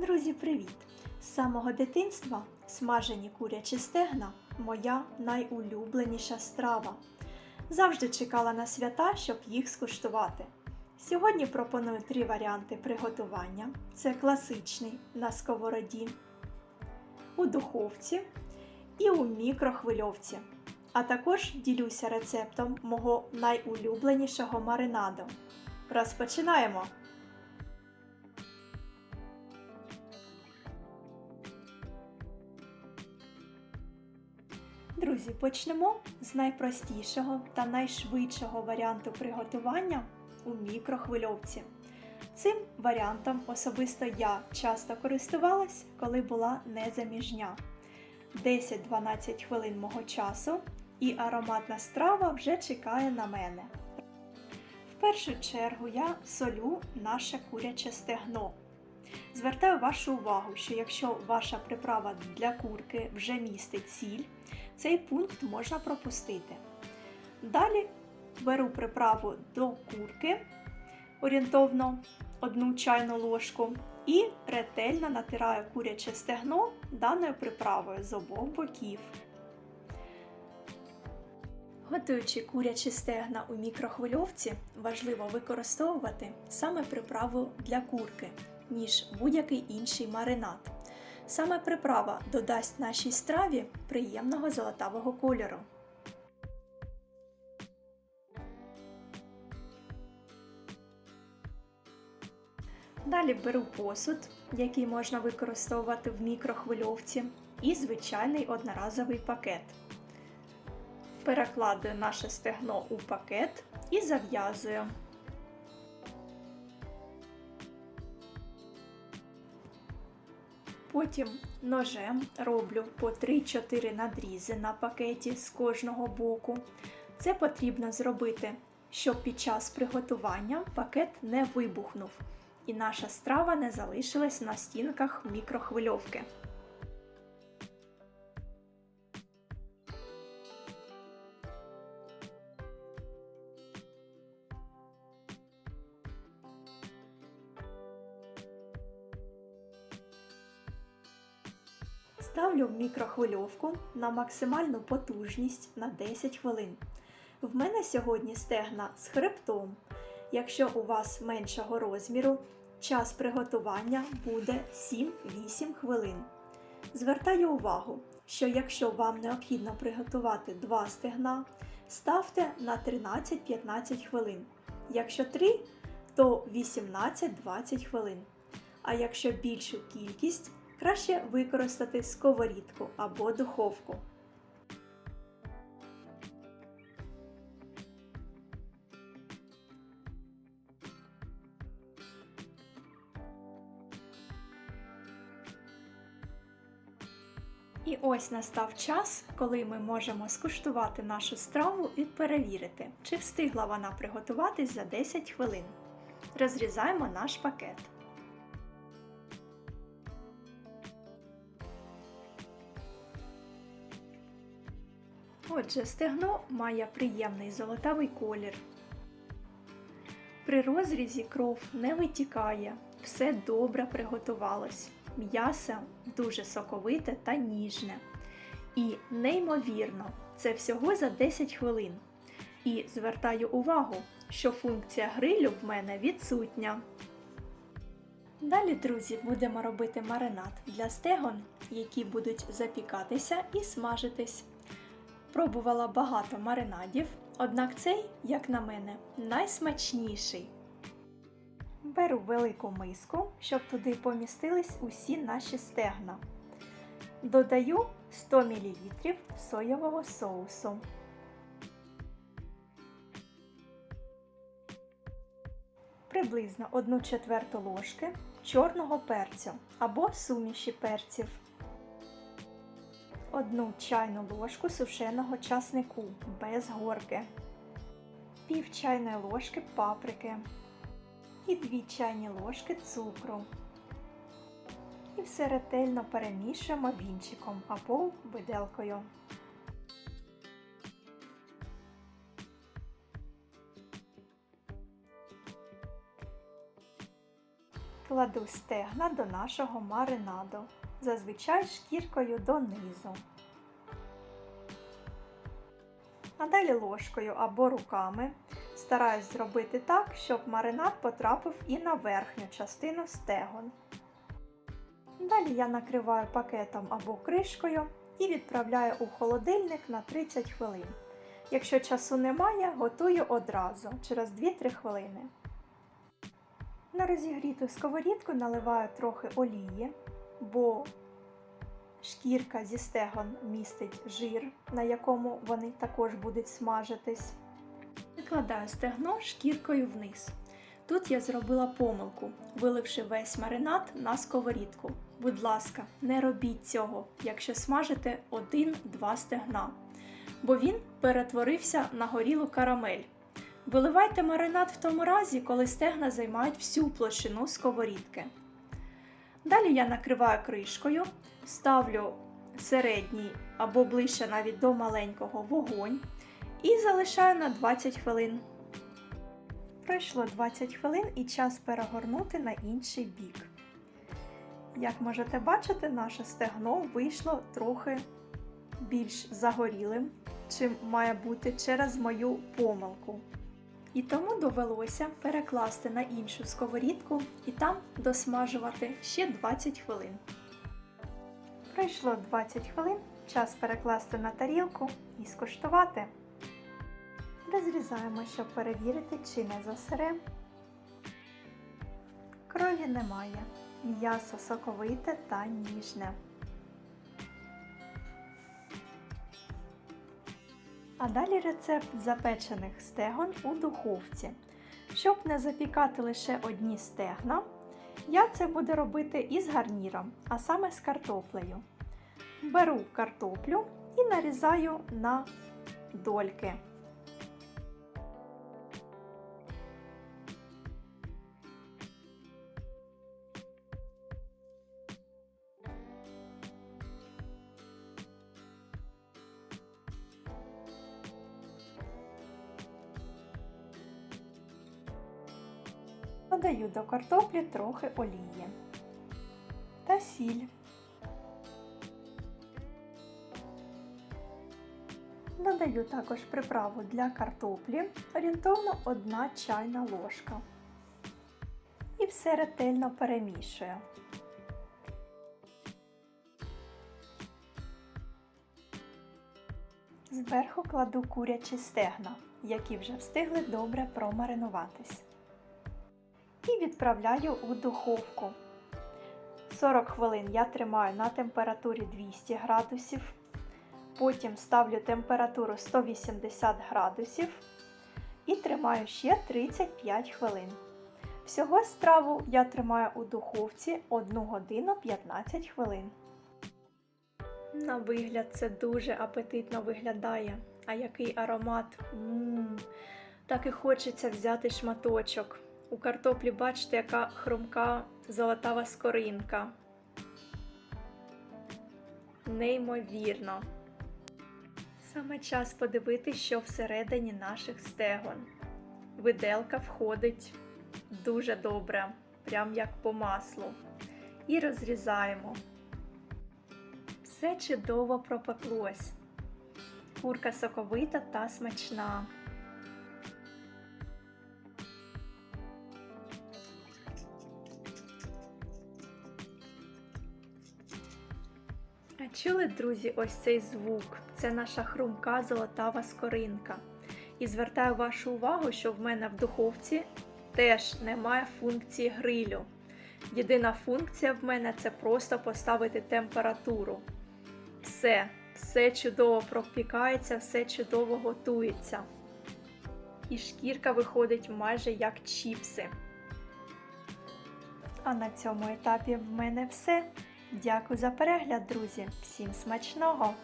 Друзі, привіт! З самого дитинства смажені курячі стегна моя найулюбленіша страва. Завжди чекала на свята, щоб їх скуштувати. Сьогодні пропоную три варіанти приготування: це класичний на сковороді, у духовці і у мікрохвильовці. А також ділюся рецептом мого найулюбленішого маринаду. Розпочинаємо! Друзі, почнемо з найпростішого та найшвидшого варіанту приготування у мікрохвильовці. Цим варіантом особисто я часто користувалась, коли була незаміжня. 10-12 хвилин мого часу і ароматна страва вже чекає на мене. В першу чергу я солю наше куряче стегно. Звертаю вашу увагу, що якщо ваша приправа для курки вже містить сіль, цей пункт можна пропустити. Далі беру приправу до курки орієнтовно 1 чайну ложку і ретельно натираю куряче стегно даною приправою з обох боків. Готуючи курячі стегна у мікрохвильовці, важливо використовувати саме приправу для курки, ніж будь-який інший маринад. Саме приправа додасть нашій страві приємного золотавого кольору. Далі беру посуд, який можна використовувати в мікрохвильовці, і звичайний одноразовий пакет. Перекладую наше стегно у пакет і зав'язую. Потім ножем роблю по 3-4 надрізи на пакеті з кожного боку. Це потрібно зробити, щоб під час приготування пакет не вибухнув і наша страва не залишилась на стінках мікрохвильовки. Ставлю мікрохвильовку на максимальну потужність на 10 хвилин. В мене сьогодні стегна з хребтом. Якщо у вас меншого розміру, час приготування буде 7-8 хвилин. Звертаю увагу, що якщо вам необхідно приготувати 2 стегна, ставте на 13-15 хвилин. Якщо 3, то 18-20 хвилин. А якщо більшу кількість, краще використати сковорідку або духовку. І ось настав час, коли ми можемо скуштувати нашу страву і перевірити, чи встигла вона приготуватись за 10 хвилин. Розрізаємо наш пакет. Отже, стегно має приємний золотавий колір. При розрізі кров не витікає, все добре приготувалось. М'ясо дуже соковите та ніжне. І неймовірно, це всього за 10 хвилин. І звертаю увагу, що функція грилю в мене відсутня. Далі, друзі, будемо робити маринад для стегон, які будуть запікатися і смажитись. Пробувала багато маринадів, однак цей, як на мене, найсмачніший. Беру велику миску, щоб туди помістились усі наші стегна. Додаю 100 мл соєвого соусу. Приблизно 1 четверту ложки чорного перцю або суміші перців. Одну чайну ложку сушеного часнику без горки, пів чайної ложки паприки і 2 чайні ложки цукру. І все ретельно перемішуємо вінчиком або виделкою. Кладу стегна до нашого маринаду, зазвичай шкіркою донизу. А далі ложкою або руками стараюсь зробити так, щоб маринад потрапив і на верхню частину стегон. Далі я накриваю пакетом або кришкою і відправляю у холодильник на 30 хвилин. Якщо часу немає, готую одразу через 2-3 хвилини. На розігріту сковорідку наливаю трохи олії, бо шкірка зі стегон містить жир, на якому вони також будуть смажитись. Викладаю стегно шкіркою вниз. Тут я зробила помилку, виливши весь маринад на сковорідку. Будь ласка, не робіть цього, якщо смажите один-два стегна, бо він перетворився на горілу карамель. Виливайте маринад в тому разі, коли стегна займають всю площину сковорідки. Далі я накриваю кришкою, ставлю середній або ближче навіть до маленького вогонь і залишаю на 20 хвилин. Пройшло 20 хвилин і час перегорнути на інший бік. Як можете бачити, наше стегно вийшло трохи більш загорілим, чим має бути через мою помилку. І тому довелося перекласти на іншу сковорідку і там досмажувати ще 20 хвилин. Пройшло 20 хвилин, час перекласти на тарілку і скуштувати. Розрізаємо, щоб перевірити, чи не засире. Крові немає. М'ясо соковите та ніжне. А далі рецепт запечених стегон у духовці. Щоб не запікати лише одні стегна, я це буду робити із гарніром, а саме з картоплею. Беру картоплю і нарізаю на дольки. Додаю до картоплі трохи олії та сіль. Додаю також приправу для картоплі, орієнтовно 1 чайна ложка. І все ретельно перемішую. Зверху кладу курячі стегна, які вже встигли добре промаринуватись і відправляю у духовку. 40 хвилин я тримаю на температурі 200 градусів. Потім ставлю температуру 180 градусів і тримаю ще 35 хвилин. Всього страву я тримаю у духовці 1 годину 15 хвилин. На вигляд це дуже апетитно виглядає. А який аромат! Ммм, так і хочеться взяти шматочок. У картоплі бачите, яка хрумка золотава скоринка. Неймовірно. Саме час подивитися, що всередині наших стегон. Виделка входить дуже добре, прям як по маслу. І розрізаємо. Все чудово пропеклось. Курка соковита та смачна. Чули, друзі, ось цей звук? Це наша хрумка золотава скоринка. І звертаю вашу увагу, що в мене в духовці теж немає функції грилю. Єдина функція в мене це просто поставити температуру. Все, все чудово пропікається, все чудово готується. І шкірка виходить майже як чіпси. А на цьому етапі в мене все. Дякую за перегляд, друзі! Всім смачного!